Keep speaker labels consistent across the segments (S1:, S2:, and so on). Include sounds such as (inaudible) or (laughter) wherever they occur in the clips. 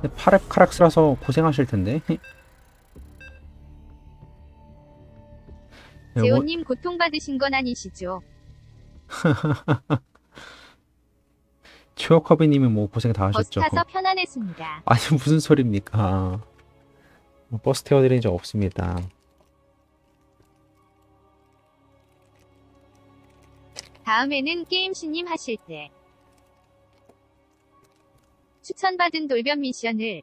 S1: 근데 파랩카락스라서 고생하실 텐데. (laughs) 네, 뭐,
S2: 재호님 고통받으신 건 아니시죠? (laughs)
S1: 최어커비님이 뭐 고생 다
S2: 버스
S1: 하셨죠.
S2: 타서 편안했습니다. (laughs)
S1: 아니 무슨 소리입니까? 뭐 버스 태워드린 적 없습니다.
S2: 다음에는 게임신님 하실 때 추천받은 돌변 미션을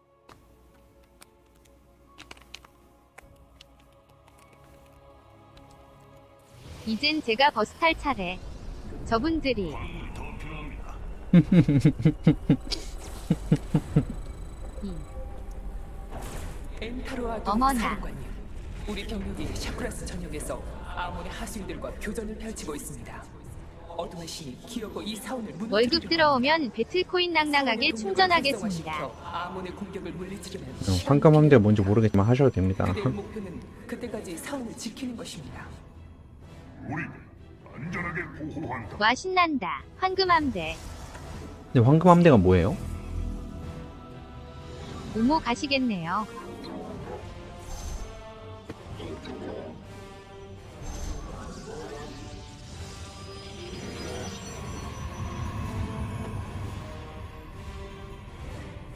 S2: 이젠 제가 버스 탈 차례. 저분들이 (laughs) 어머나.
S3: 사령관님, 우리 병력이 샤크라스 전역에서 아몬의 하수인들과 교전을 펼치고 있습니다. 기어고 이 사원을
S2: 월급 들어오면 배틀코인 낭낭하게 충전하겠습니다.
S3: 아몬의 공격을 물리치려면
S1: 어, 황금함대 뭔지 모르겠지만 하셔도 됩니다.
S3: 그대의 목표는 그때까지 사원을 지키는 것입니다.
S4: 우리를 안전하게 보호한다.
S2: 와 신난다. 황금함대.
S1: 근데 황금함대가 뭐예요?
S2: 우모 가시겠네요.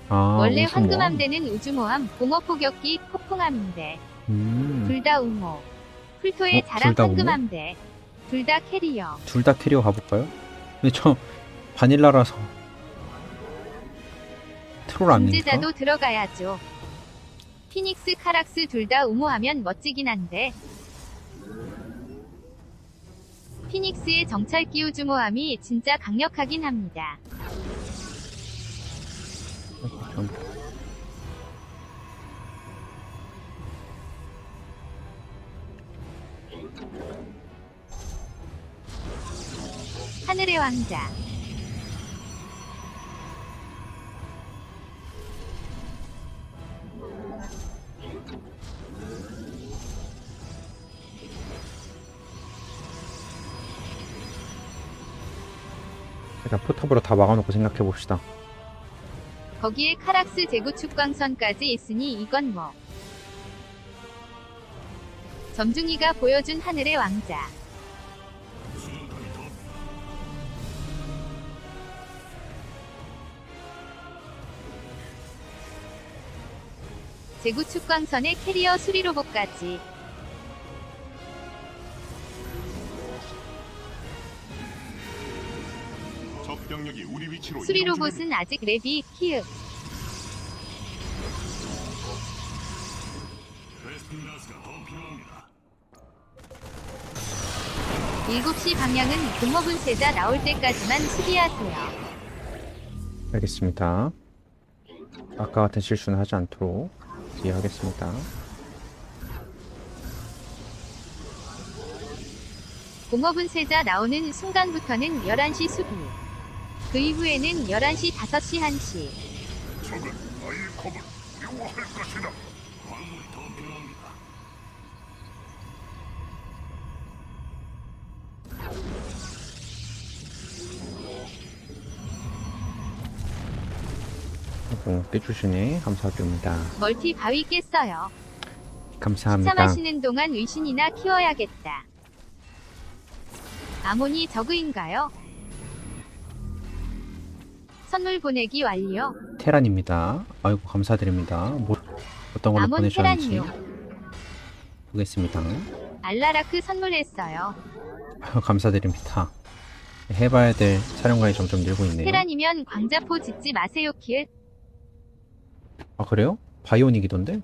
S1: 아,
S2: 원래. 황금함대는 우주모함, 공업포격기, 폭풍함인데
S1: 음,
S2: 둘 다 우모. 풀토의
S1: 어?
S2: 자랑
S1: 둘다 우모?
S2: 황금함대. 둘 다 캐리어.
S1: 둘 다 캐리어 가볼까요? 근데 저 바닐라라서 트롤 아닙니까?
S2: 존재자도 들어가야죠. 피닉스, 카락스 둘 다 우모하면 멋지긴 한데 피닉스의 정찰기 우주모함이 진짜 강력하긴 합니다.
S1: 좀
S2: 하늘의 왕자.
S1: 일단 포탑으로 다 막아놓고 생각해 봅시다.
S2: 거기에 카락스 재구축 광선까지 있으니 이건 뭐. 점중이가 보여준 하늘의 왕자. 재구축 광선의 캐리어 수리 로봇까지.
S4: 병력이 우리 위치로
S2: 수리
S4: 이동 중입니다.
S2: 로봇은 아직 레비, 키읔.
S4: 베스핀가스가 더 필요합니다.
S2: 7시 방향은 공업은 세자 나올 때까지만 수비하세요.
S1: 알겠습니다. 아까 같은 실수는 하지 않도록 이해하겠습니다.
S2: 공업은 세자 나오는 순간부터는 11시 수비. 그 이후에는 11시, 5시, 1시.
S4: 적은 나의 검을 두려워할 것이다. 광물이 더 필요합니다.
S1: 좀 깨주시니 감사드립니다.
S2: 멀티 바위 깼어요.
S1: 감사합니다.
S2: 참하시는 동안 의신이나 키워야겠다. 아모니 저그인가요? 선물 보내기 완료.
S1: 테란입니다. 아이고 감사드립니다. 뭐, 어떤 걸로
S2: 아몬
S1: 보내셨는지
S2: 테란이요.
S1: 보겠습니다.
S2: 알라라크 선물했어요.
S1: 아유, 감사드립니다. 해봐야 될 사령관이 점점 늘고 있네요.
S2: 테란이면 광자포 짓지 마세요 킬.
S1: 아 그래요? 바이오닉이던데?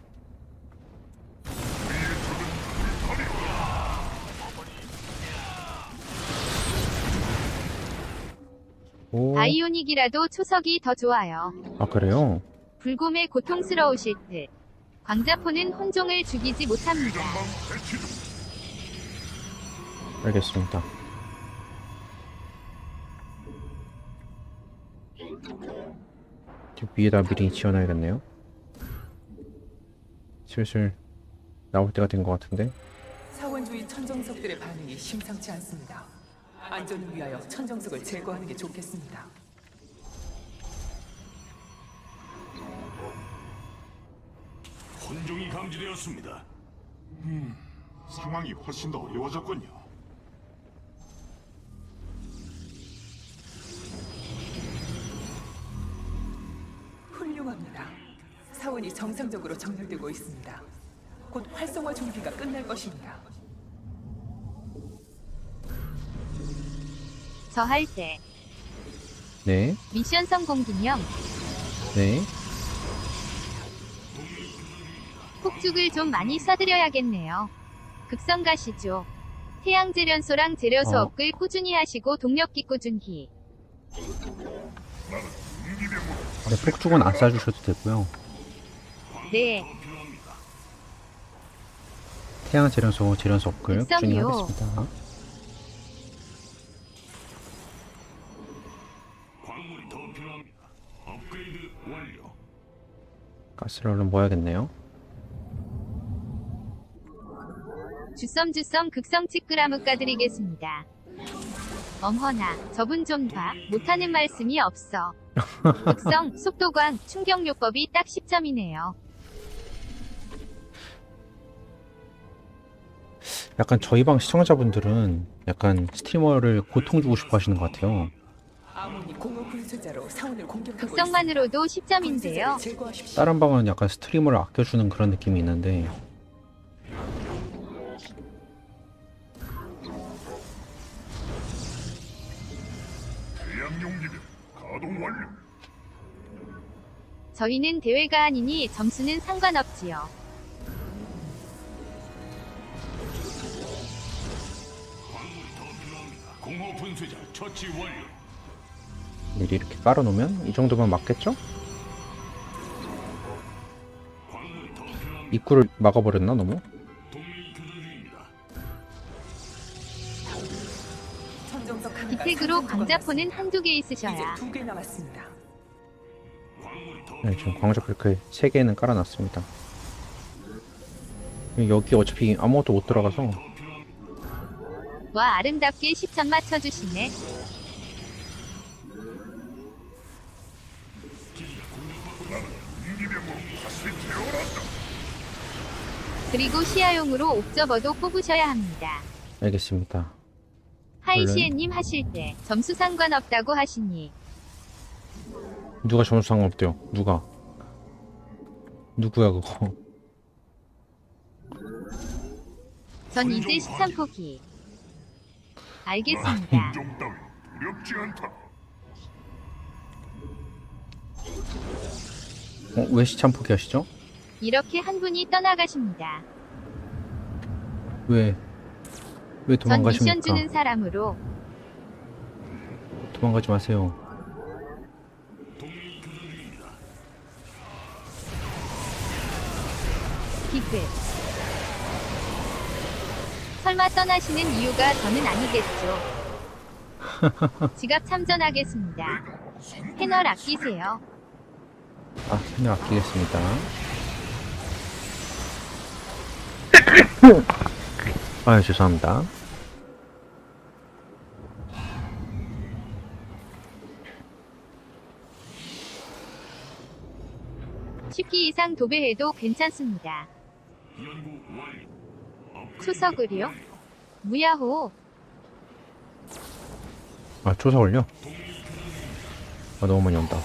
S1: 오,
S2: 바이오닉이라도 초석이 더 좋아요.
S1: 아 그래요?
S2: 불곰에 고통스러우실 듯. 광자포는 혼종을 죽이지 못합니다.
S1: 알겠습니다. 저 위에다 미리 지어놔야겠네요. 슬슬 나올 때가 된 것 같은데.
S3: 사원주의 천정석들의 반응이 심상치 않습니다. 안전을 위하여 천정석을 제거하는 게 좋겠습니다.
S4: 혼종이 감지되었습니다. 음, 상황이 훨씬 더 어려워졌군요.
S3: 훌륭합니다. 사원이 정상적으로 정렬되고 있습니다. 곧 활성화 준비가 끝날 것입니다.
S2: 저할 때
S1: 네,
S2: 미션 성공 기념
S1: 네.
S2: 폭죽을 좀 많이 쏴드려야겠네요. 극성 가시죠. 태양 재련소랑 재료
S1: 어.
S2: 수업을 꾸준히 하시고 동력기 꾸준히.
S1: 네, 폭죽은 안 쏴주셔도 되고요.
S2: 네,
S1: 태양 재련소, 재련소 업글 꾸준히. 하겠습니다. 가스를 얼른 모아야겠네요.
S2: 주썸주썸 극성 치크라무 까드리겠습니다. 엄허나, 저분 좀 봐. 못하는 말씀이 없어. (laughs) 극성, 속도광, 충격요법이 딱 10점이네요.
S1: 약간 저희 방 시청자분들은 약간 스트리머를 고통 주고 싶어 하시는 것 같아요.
S3: 분쇄자로 사원을 공격하고
S2: 극성만으로도
S3: 있습니다.
S2: 10점인데요.
S3: 분쇄자를 제거하십시오.
S1: 다른 방은 약간 스트리머를 아껴주는 그런 느낌이 있는데
S4: 대양 용기병 가동 완료.
S2: 저희는 대회가 아니니 점수는 상관없지요.
S4: 공허 분쇄자 처치 완료.
S1: 미리 이렇게 깔아놓으면 이 정도면 맞겠죠? 입구를 막아버렸나 너무?
S2: 기택으로 광자포는. 한두 개 있으셔야.
S3: 두개 남았습니다.
S1: 네, 지금 광자 브레이크 3개는 깔아놨습니다. 여기 어차피 아무것도 못 들어가서
S2: 와 아름답게 10점 맞춰주시네. 그리고 시야용으로 옵저버도 뽑으셔야 합니다.
S1: 알겠습니다.
S2: 하이시에님 하실 때 점수 상관없다고 하시니
S1: 누가 점수 상관없대요? 누가? 누구야 그거?
S2: 전 이제 시참 포기. 알겠습니다.
S4: 혼종 따위 두렵지 않다.
S1: 어, 왜 시참 포기하시죠?
S2: 이렇게 한 분이 떠나가십니다.
S1: 왜? 왜
S2: 전 미션
S1: 도망가십니까?
S2: 주는 사람으로
S1: 도망가지 마세요.
S2: 기끝. 설마 떠나시는 이유가 저는 아니겠죠. (laughs) 지갑 참전하겠습니다. 패널 아끼세요.
S1: 아, 생각 아끼겠습니다. 아, 죄송합니다.
S2: 쉽기 이상 도배해도 괜찮습니다. 초석을요? 무야호.
S1: 아, 올려? 아, 너무 많이 온다.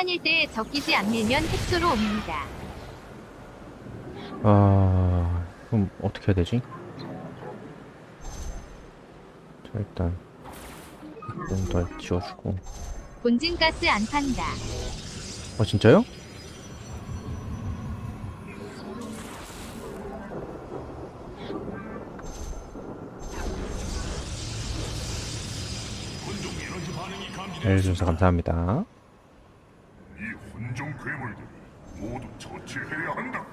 S2: 테란일 때 적기지 안 밀면 핵소로 옵니다.
S1: 아, 그럼 어떻게 해야 되지? 자, 일단 좀더 지워주고.
S2: 본진 가스 안 판다.
S1: 아, 진짜요? 알려주셔서 감사합니다.
S4: 이 혼종 괴물들을 모두 처치해야 한다.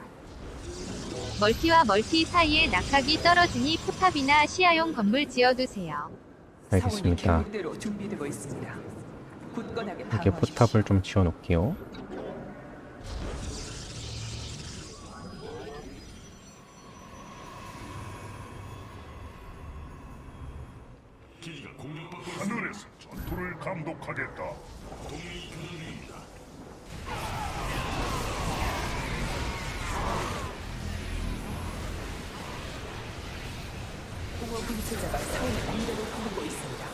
S2: 멀티와 멀티 사이에 낙하기 떨어지니 포탑이나 시야용 건물 지어두세요.
S1: 알겠습니다.
S3: 사원이 계획대로 준비되고 있습니다. 굳건하게
S1: 이렇게
S3: 방어하십시오.
S1: 포탑을 좀 지어 놓을게요.
S4: 하늘에서 전투를 감독하겠다.
S3: 분쇄자가 사원의 공격을 거두고 있습니다.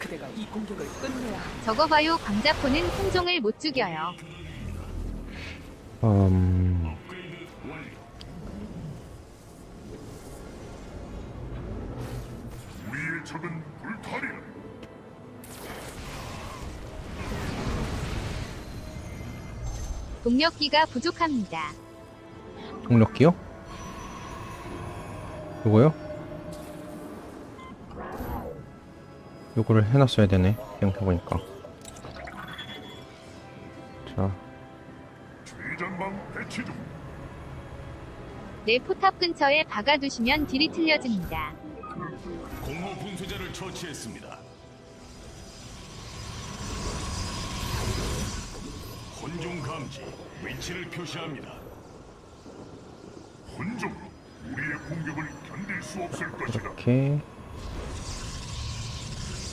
S3: 그대가 이 공격을 끝내야 합니다.
S2: 저거 봐요 광자포는 품종을 못 죽여요.
S1: 음,
S4: 우리의 적은 불탈이야.
S2: 동력기가 부족합니다.
S1: 동력기요? 요거요? 요거를 해놨어야 되네 생각해보니까 자.
S2: 내 포탑 근처에 박아두시면 딜이 틀려집니다.
S5: 공허 분쇄자를 처치했습니다. 혼종 감지 위치를 표시합니다.
S4: 혼종. 우리의 공격을 견딜 수 없을 것이다.
S1: 이렇게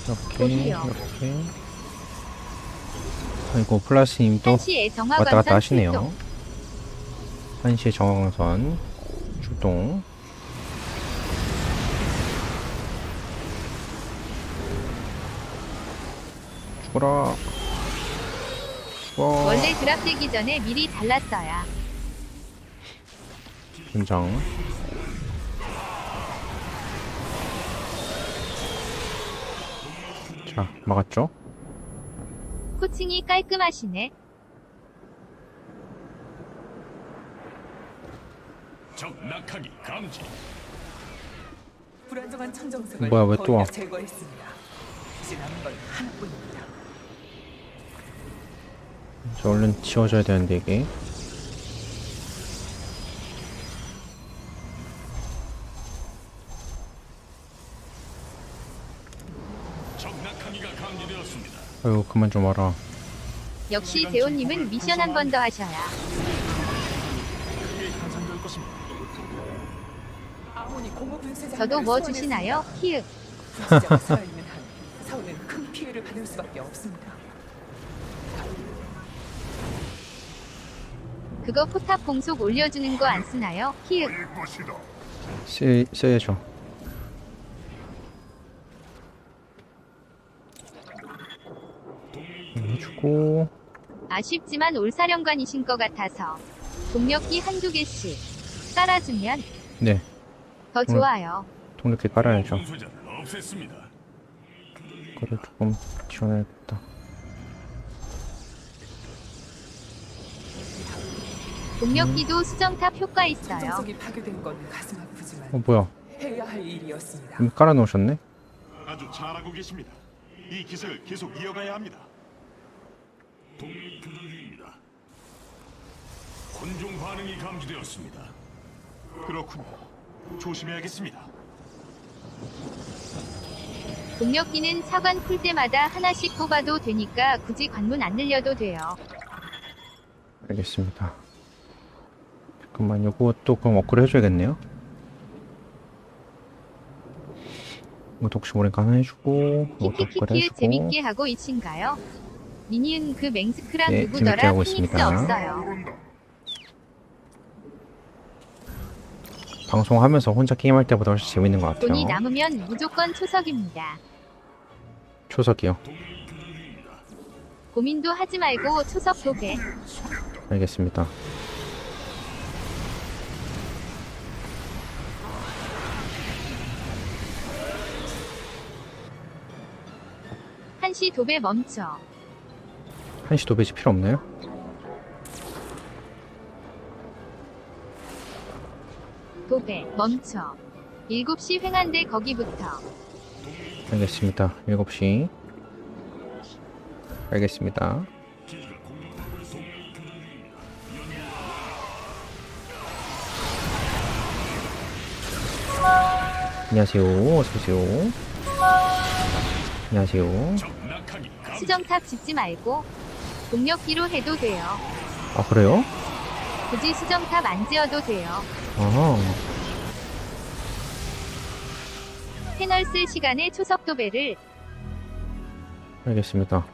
S1: 이렇게. 이렇게 아이고 플라스님도
S2: 한시에
S1: 왔다 갔다
S2: 정화광선
S1: 하시네요
S2: 출동.
S1: 한시의 정화광선 출동 죽어라 죽어
S2: 원래 드랍되기 전에 미리 잘랐어야.
S1: 긴장 자 막았죠
S2: 코칭이 깔끔하시네.
S5: 적 낙하기 감지.
S3: 불안정한 청정석을
S1: 뭐야, 왜또
S3: 거의
S1: 와?
S3: 다 제거했습니다. 이제 남은 건 하나뿐입니다.
S1: 저 얼른 지워져야 되는데 이게
S5: 적 낙하기가 감지되었습니다.
S1: 아유 그만 좀 와라
S2: 역시 대호님은 미션 한 번 더 하셔야.
S3: 아몬이 공허 분쇄자
S2: 저도 뭐. 주시나요? 키읔.
S3: 분쇄자가 살아있는 한 사원은 큰 피해를 받을 수밖에 없습니다.
S2: 그거 포탑 공속 올려주는 거 안 쓰나요?
S4: 것이다.
S1: 쓰, 써야죠 주고
S2: 아쉽지만 올사령관이신 것 같아서 동력기 한두 개씩 깔아주면 네더 좋아요.
S1: 동력기 깔아야죠
S5: 없앴습니다.
S1: 그거를 조금 지원해야겠다
S2: 동력기도 수정탑 효과 있어요.
S3: 파괴된 건 가슴 아프지만
S1: 어 뭐야
S3: 해야 할 일이었습니다.
S1: 이미 깔아놓으셨네
S5: 아주 잘하고 계십니다. 이 기세를 계속 이어가야 합니다. 동맹교전입니다. 혼종 반응이 감지되었습니다. 그렇군요. 조심해야겠습니다.
S2: 동력기는 차관 풀 때마다 하나씩 뽑아도 되니까 굳이 관문 안 늘려도 돼요.
S1: 알겠습니다 잠깐만 요것도 그럼 업그레이드 해줘야겠네요 이것도 혹시 모르니까 하나 해주고 이것도 업그레이드
S2: 키키키키
S1: 해주고
S2: 재밌게 하고 있신가요? 미니은 그 맹스크랑
S1: 네,
S2: 누구더라
S1: 하고
S2: 피닉스
S1: 있습니다.
S2: 없어요.
S1: 방송하면서 혼자 게임할 때보다 훨씬 재밌는 것 같아요
S2: 돈이 남으면 무조건 초석입니다.
S1: 초석이요
S2: 고민도 하지 말고 초석 도배.
S1: 알겠습니다
S2: 한시 도배 멈춰.
S1: 한시 도배지 필요 없나요?
S2: 도배 멈춰. 7시 횡한대 거기부터.
S1: 알겠습니다 7시 알겠습니다 안녕하세요 어서오세요 안녕하세요.
S2: 수정탑 짓지 말고 동력기로 해도 돼요.
S1: 아 그래요?
S2: 굳이 수정탑 안 지어도 돼요.
S1: 아
S2: 패널 쓸 시간에 초속 도배를
S1: 알겠습니다.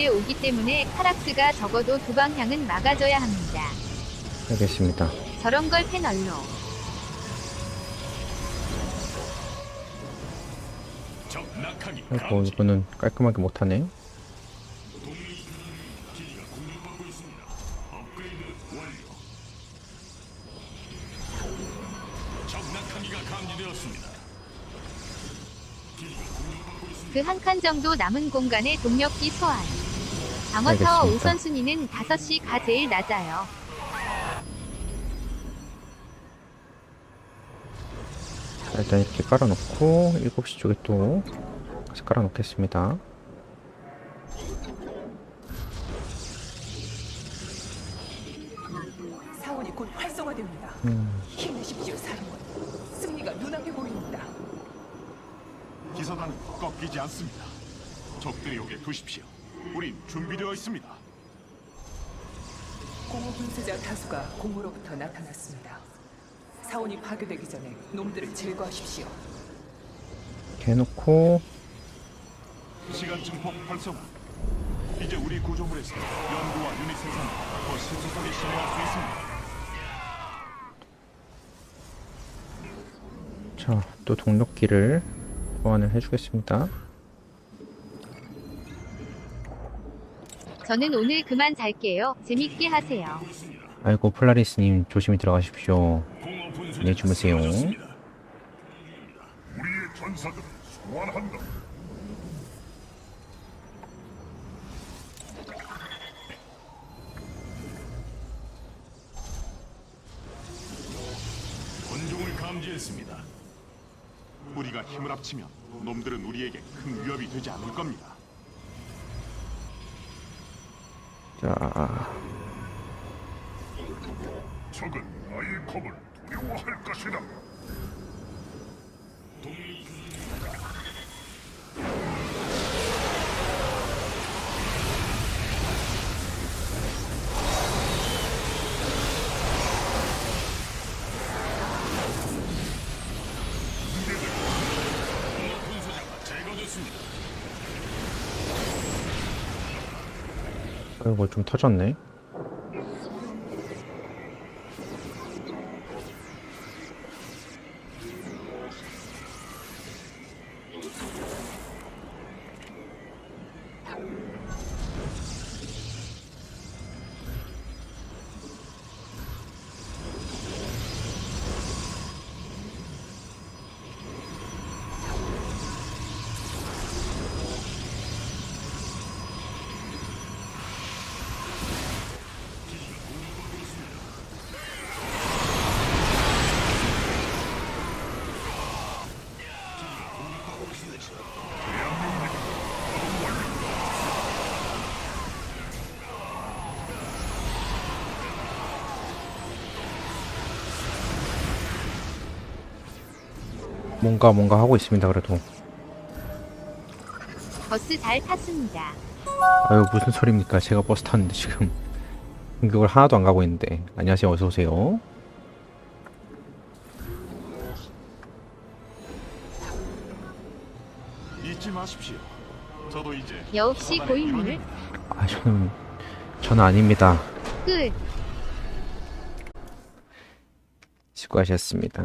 S2: 동시에 오기 때문에 카락스가 적어도 두 방향은 막아줘야 합니다.
S1: 알겠습니다.
S2: 저런 걸 패널로
S1: 아이고 이거는 깔끔하게 못하네.
S5: 적 낙하기가 감지되었습니다.
S2: 그한 칸 정도 남은 공간에 동력기 소환. 방어타워
S1: 알겠습니다.
S2: 5선순위는 5시가 제일 낮아요.
S1: 자, 일단 이렇게 깔아놓고 7시 쪽에 또 다시 깔아놓겠습니다.
S3: 사원이 곧 활성화됩니다.
S1: 음,
S3: 힘내십시오, 사령관. 승리가 눈앞에 보입니다.
S5: 기사단 꺾이지 않습니다. 적들이 오게 두십시오. 우린 준비되어 있습니다.
S3: 공허 분쇄자 다수가 공으로부터 나타났습니다. 사원이 파괴되기 전에 놈들을 제거하십시오.
S1: 이렇게 해놓고
S5: 시간 증폭 활성화. 이제 우리 구조물에서 연구와 유닛 생산을 더 신속하게 진행할 수 있습니다.
S1: 자, 또 동력기를 보완을 해주겠습니다.
S2: 저는 오늘 그만 잘게요. 재밌게 하세요.
S1: 아이고 폴라리스님 조심히 들어가십시오. 안녕히 주무세요.
S4: 우리의 전사들을 소환한다.
S5: 권종을 감지했습니다. 우리가 힘을 합치면 놈들은 우리에게 큰 위협이 되지 않을 겁니다.
S1: 자,
S4: 적은 나의 검을 두려워할
S5: 것이다.
S1: 아이고 좀 터졌네. 뭔가 뭔가 하고 있습니다. 그래도
S2: 버스 잘 탔습니다.
S1: 아유 무슨 소리입니까? 제가 버스 탔는데 지금 (laughs) 공격을 하나도 안 가고 있는데 안녕하세요. 어서 오세요.
S5: 잊지 마십시오. 저도 이제
S2: 여없이
S5: 사단의
S2: 고인물
S5: 일원입니다.
S1: 아 저는 저는 아닙니다.
S2: 끝.
S1: 수고하셨습니다.